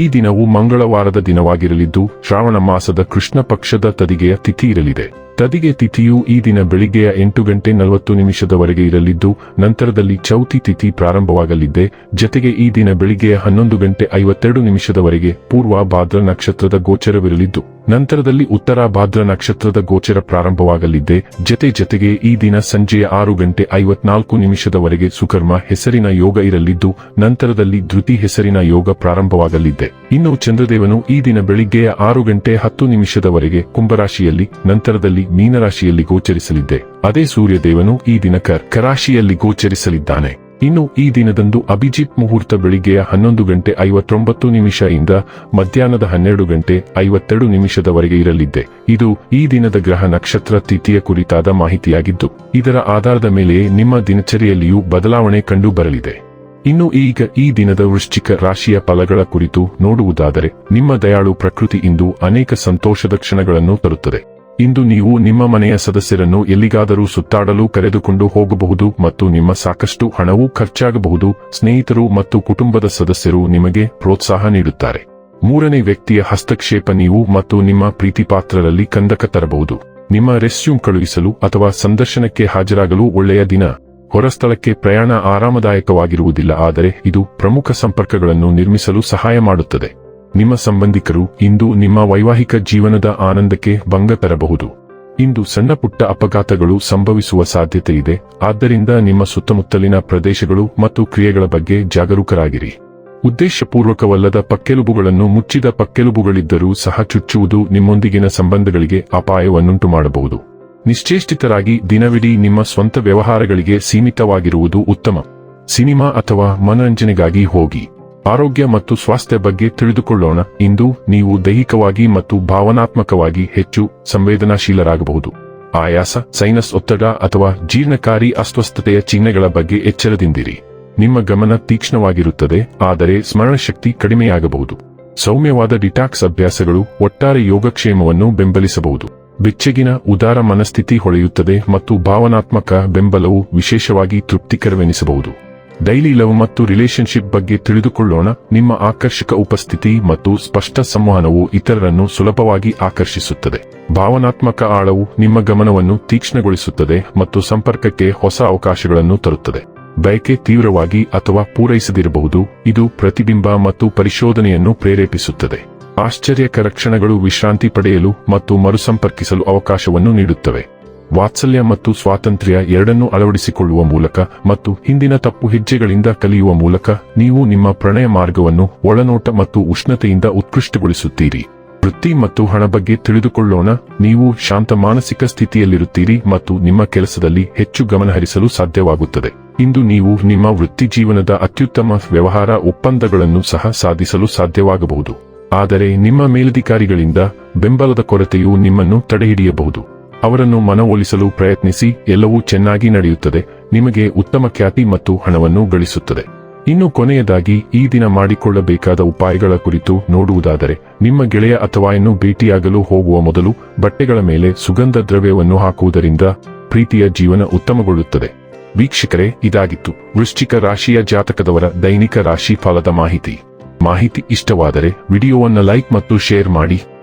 ಈ ದಿನವು ಮಂಗಳವಾರದ ದಿನವಾಗಿರಲಿದ್ದು ಶ್ರಾವಣ ಮಾಸದ ಕೃಷ್ಣ ಪಕ್ಷದ ತದಿಗೆಯ ತಿಥಿ ಇರಲಿದೆ. ತದಿಗೆ ತಿಥಿಯು ಈ ದಿನ ಬೆಳಿಗ್ಗೆಯ ಎಂಟು ಗಂಟೆ ನಲವತ್ತು ನಿಮಿಷದವರೆಗೆ ಇರಲಿದ್ದು, ನಂತರದಲ್ಲಿ ಚೌತಿ ತಿಥಿ ಪ್ರಾರಂಭವಾಗಲಿದ್ದೆ. ಜತೆಗೆ ಈ ದಿನ ಬೆಳಿಗ್ಗೆಯ ಹನ್ನೊಂದು ಗಂಟೆ ಐವತ್ತೆರಡು ನಿಮಿಷದವರೆಗೆ ಪೂರ್ವ ಭಾದ್ರ ನಕ್ಷತ್ರದ ಗೋಚರವಿರಲಿದ್ದು, ನಂತರದಲ್ಲಿ ಉತ್ತರ ಭಾದ್ರ ನಕ್ಷತ್ರದ ಗೋಚರ ಪ್ರಾರಂಭವಾಗಲಿದ್ದೆ. ಜತೆ ಜತೆಗೆ ಈ ದಿನ ಸಂಜೆಯ ಆರು ಗಂಟೆ ಐವತ್ನಾಲ್ಕು ನಿಮಿಷದವರೆಗೆ ಸುಕರ್ಮ ಹೆಸರಿನ ಯೋಗ ಇರಲಿದ್ದು, ನಂತರದಲ್ಲಿ ಧೃತಿ ಹೆಸರಿನ ಯೋಗ ಪ್ರಾರಂಭವಾಗಲಿದ್ದೆ. ಇನ್ನು ಚಂದ್ರದೇವನು ಈ ದಿನ ಬೆಳಿಗ್ಗೆಯ ಆರು ಗಂಟೆ ಹತ್ತು ನಿಮಿಷದವರೆಗೆ ಕುಂಭರಾಶಿಯಲ್ಲಿ, ನಂತರದಲ್ಲಿ ಮೀನರಾಶಿಯಲ್ಲಿ ಗೋಚರಿಸಲಿದ್ದೆ. ಅದೇ ಸೂರ್ಯದೇವನು ಈ ದಿನ ಕರಾಶಿಯಲ್ಲಿ ಗೋಚರಿಸಲಿದ್ದಾನೆ. ಇನ್ನು ಈ ದಿನದಂದು ಅಭಿಜಿತ್ ಮುಹೂರ್ತ ಬೆಳಿಗ್ಗೆಯ ಹನ್ನೊಂದು ಗಂಟೆ ಐವತ್ತೊಂಬತ್ತು ನಿಮಿಷ ಇಂದ ಮಧ್ಯಾಹ್ನದ ಹನ್ನೆರಡು ಗಂಟೆ ಐವತ್ತೆರಡು ನಿಮಿಷದವರೆಗೆ ಇರಲಿದ್ದೆ. ಇದು ಈ ದಿನದ ಗ್ರಹ ನಕ್ಷತ್ರ ತಿಥಿಯ ಕುರಿತಾದ ಮಾಹಿತಿಯಾಗಿದ್ದು, ಇದರ ಆಧಾರದ ಮೇಲೆಯೇ ನಿಮ್ಮ ದಿನಚರಿಯಲ್ಲಿಯೂ ಬದಲಾವಣೆ ಕಂಡು ಬರಲಿದೆ. ಇನ್ನು ಈಗ ಈ ದಿನದ ವೃಶ್ಚಿಕ ರಾಶಿಯ ಫಲಗಳ ಕುರಿತು ನೋಡುವುದಾದರೆ, ನಿಮ್ಮ ದಯಾಳು ಪ್ರಕೃತಿ ಇಂದು ಅನೇಕ ಸಂತೋಷದ ಕ್ಷಣಗಳನ್ನು ತರುತ್ತದೆ. ಇಂದು ನೀವು ನಿಮ್ಮ ಮನೆಯ ಸದಸ್ಯರನ್ನು ಎಲ್ಲಿಗಾದರೂ ಸುತ್ತಾಡಲು ಕರೆದುಕೊಂಡು ಹೋಗಬಹುದು ಮತ್ತು ನಿಮ್ಮ ಸಾಕಷ್ಟು ಹಣವೂ ಖರ್ಚಾಗಬಹುದು. ಸ್ನೇಹಿತರು ಮತ್ತು ಕುಟುಂಬದ ಸದಸ್ಯರು ನಿಮಗೆ ಪ್ರೋತ್ಸಾಹ ನೀಡುತ್ತಾರೆ. ಮೂರನೇ ವ್ಯಕ್ತಿಯ ಹಸ್ತಕ್ಷೇಪ ನೀವು ಮತ್ತು ನಿಮ್ಮ ಪ್ರೀತಿಪಾತ್ರರಲ್ಲಿ ಕಂದಕ ತರಬಹುದು. ನಿಮ್ಮ ರೆಸ್ಯೂಮ್ ಕಳುಹಿಸಲು ಅಥವಾ ಸಂದರ್ಶನಕ್ಕೆ ಹಾಜರಾಗಲು ಒಳ್ಳೆಯ ದಿನ. ಹೊರಸ್ಥಳಕ್ಕೆ ಪ್ರಯಾಣ ಆರಾಮದಾಯಕವಾಗಿರುವುದಿಲ್ಲ, ಆದರೆ ಇದು ಪ್ರಮುಖ ಸಂಪರ್ಕಗಳನ್ನು ನಿರ್ಮಿಸಲು ಸಹಾಯ ಮಾಡುತ್ತದೆ. ನಿಮ್ಮ ಸಂಬಂಧಿಕರು ಇಂದು ನಿಮ್ಮ ವೈವಾಹಿಕ ಜೀವನದ ಆನಂದಕ್ಕೆ ಭಂಗ ತರಬಹುದು. ಇಂದು ಸಣ್ಣ ಪುಟ್ಟ ಅಪಘಾತಗಳು ಸಂಭವಿಸುವ ಸಾಧ್ಯತೆ ಇದೆ, ಆದ್ದರಿಂದ ನಿಮ್ಮ ಸುತ್ತಮುತ್ತಲಿನ ಪ್ರದೇಶಗಳು ಮತ್ತು ಕ್ರಿಯೆಗಳ ಬಗ್ಗೆ ಜಾಗರೂಕರಾಗಿರಿ. ಉದ್ದೇಶಪೂರ್ವಕವಲ್ಲದ ಪಕ್ಕೆಲುಬುಗಳನ್ನು ಮುಚ್ಚಿದ ಪಕ್ಕೆಲುಬುಗಳಿದ್ದರೂ ಸಹ ಚುಚ್ಚುವುದು ನಿಮ್ಮೊಂದಿಗಿನ ಸಂಬಂಧಗಳಿಗೆ ಅಪಾಯವನ್ನುಂಟು ಮಾಡಬಹುದು ನಿಶ್ಚೇಷ್ಟಿತರಾಗಿ ದಿನವಿಡೀ ನಿಮ್ಮ ಸ್ವಂತ ವ್ಯವಹಾರಗಳಿಗೆ ಸೀಮಿತವಾಗಿರುವುದು ಉತ್ತಮ. ಸಿನಿಮಾ ಅಥವಾ ಮನರಂಜನೆಗಾಗಿ ಹೋಗಿ. ಆರೋಗ್ಯ ಮತ್ತು ಸ್ವಾಸ್ಥ್ಯ ಬಗ್ಗೆ ತಿಳಿದುಕೊಳ್ಳೋಣ. ಇಂದು ನೀವು ದೈಹಿಕವಾಗಿ ಮತ್ತು ಭಾವನಾತ್ಮಕವಾಗಿ ಹೆಚ್ಚು ಸಂವೇದನಾಶೀಲರಾಗಬಹುದು. ಆಯಾಸ, ಸೈನಸ್ ಒತ್ತಡ ಅಥವಾ ಜೀರ್ಣಕಾರಿ ಅಸ್ವಸ್ಥತೆಯ ಚಿಹ್ನೆಗಳ ಬಗ್ಗೆ ಎಚ್ಚರದಿಂದಿರಿ. ನಿಮ್ಮ ಗಮನ ತೀಕ್ಷ್ಣವಾಗಿರುತ್ತದೆ, ಆದರೆ ಸ್ಮರಣಶಕ್ತಿ ಕಡಿಮೆಯಾಗಬಹುದು. ಸೌಮ್ಯವಾದ ಡಿಟಾಕ್ಸ್ ಅಭ್ಯಾಸಗಳು ಒಟ್ಟಾರೆ ಯೋಗಕ್ಷೇಮವನ್ನು ಬೆಂಬಲಿಸಬಹುದು. ಬೆಚ್ಚಗಿನ, ಉದಾರ ಮನಸ್ಥಿತಿ ಹೊಳೆಯುತ್ತದೆ ಮತ್ತು ಭಾವನಾತ್ಮಕ ಬೆಂಬಲವು ವಿಶೇಷವಾಗಿ ತೃಪ್ತಿಕರವೆನಿಸಬಹುದು. ಡೈಲಿ ಲವ್ ಮತ್ತು ರಿಲೇಶನ್ಶಿಪ್ ಬಗ್ಗೆ ತಿಳಿದುಕೊಳ್ಳೋಣ. ನಿಮ್ಮ ಆಕರ್ಷಕ ಉಪಸ್ಥಿತಿ ಮತ್ತು ಸ್ಪಷ್ಟ ಸಂವಹನವು ಇತರರನ್ನು ಸುಲಭವಾಗಿ ಆಕರ್ಷಿಸುತ್ತದೆ. ಭಾವನಾತ್ಮಕ ಆಳವು ನಿಮ್ಮ ಗಮನವನ್ನು ತೀಕ್ಷ್ಣಗೊಳಿಸುತ್ತದೆ ಮತ್ತು ಸಂಪರ್ಕಕ್ಕೆ ಹೊಸ ಅವಕಾಶಗಳನ್ನು ತರುತ್ತದೆ. ಬಯಕೆ ತೀವ್ರವಾಗಿ ಅಥವಾ ಪೂರೈಸದಿರಬಹುದು. ಇದು ಪ್ರತಿಬಿಂಬ ಮತ್ತು ಪರಿಶೋಧನೆಯನ್ನು ಪ್ರೇರೇಪಿಸುತ್ತದೆ. ಆಶ್ಚರ್ಯಕರ ಕ್ಷಣಗಳು ವಿಶ್ರಾಂತಿ ಪಡೆಯಲು ಮತ್ತು ಮರುಸಂಪರ್ಕಿಸಲು ಅವಕಾಶವನ್ನು ನೀಡುತ್ತವೆ. ವಾತ್ಸಲ್ಯ ಮತ್ತು ಸ್ವಾತಂತ್ರ್ಯ ಎರಡನ್ನೂ ಅಳವಡಿಸಿಕೊಳ್ಳುವ ಮೂಲಕ ಮತ್ತು ಹಿಂದಿನ ತಪ್ಪು ಹೆಜ್ಜೆಗಳಿಂದ ಕಲಿಯುವ ಮೂಲಕ ನೀವು ನಿಮ್ಮ ಪ್ರಣಯ ಮಾರ್ಗವನ್ನು ಒಳನೋಟ ಮತ್ತು ಉಷ್ಣತೆಯಿಂದ ಉತ್ಕೃಷ್ಟಗೊಳಿಸುತ್ತೀರಿ. ವೃತ್ತಿ ಮತ್ತು ಹಣ ಬಗ್ಗೆ ತಿಳಿದುಕೊಳ್ಳೋಣ. ನೀವು ಶಾಂತ ಮಾನಸಿಕ ಸ್ಥಿತಿಯಲ್ಲಿರುತ್ತೀರಿ ಮತ್ತು ನಿಮ್ಮ ಕೆಲಸದಲ್ಲಿ ಹೆಚ್ಚು ಗಮನಹರಿಸಲು ಸಾಧ್ಯವಾಗುತ್ತದೆ. ಇಂದು ನೀವು ನಿಮ್ಮ ವೃತ್ತಿ ಜೀವನದ ಅತ್ಯುತ್ತಮ ವ್ಯವಹಾರ ಒಪ್ಪಂದಗಳನ್ನು ಸಹ ಸಾಧಿಸಲು ಸಾಧ್ಯವಾಗಬಹುದು. ಆದರೆ ನಿಮ್ಮ ಮೇಲಧಿಕಾರಿಗಳಿಂದ ಬೆಂಬಲದ ಕೊರತೆಯು ನಿಮ್ಮನ್ನು ತಡೆಹಿಡಿಯಬಹುದು. ಅವರನ್ನು ಮನವೊಲಿಸಲು ಪ್ರಯತ್ನಿಸಿ, ಎಲ್ಲವೂ ಚೆನ್ನಾಗಿ ನಡೆಯುತ್ತದೆ, ನಿಮಗೆ ಉತ್ತಮ ಖ್ಯಾತಿ ಮತ್ತು ಹಣವನ್ನು ಗಳಿಸುತ್ತದೆ. ಇನ್ನು ಕೊನೆಯದಾಗಿ, ಈ ದಿನ ಮಾಡಿಕೊಳ್ಳಬೇಕಾದ ಉಪಾಯಗಳ ಕುರಿತು ನೋಡುವುದಾದರೆ, ನಿಮ್ಮ ಗೆಳೆಯ ಅಥವಾ ಇನ್ನು ಭೇಟಿಯಾಗಲು ಹೋಗುವ ಮೊದಲು, ಬಟ್ಟೆಗಳ ಮೇಲೆ ಸುಗಂಧ ದ್ರವ್ಯವನ್ನು ಹಾಕುವುದರಿಂದ ಪ್ರೀತಿಯ ಜೀವನ ಉತ್ತಮಗೊಳ್ಳುತ್ತದೆ. ವೀಕ್ಷಕರೇ, ಇದಾಗಿತ್ತು. ವೃಶ್ಚಿಕ ರಾಶಿಯ ಜಾತಕದವರ ದೈನಿಕ ರಾಶಿ ಫಲದ ಮಾಹಿತಿ. ಮಾಹಿತಿ ಇಷ್ಟವಾದರೆ, ವಿಡಿಯೋವನ್ನು ಲೈಕ್ ಮತ್ತು ಶೇರ್ ಮಾಡಿ.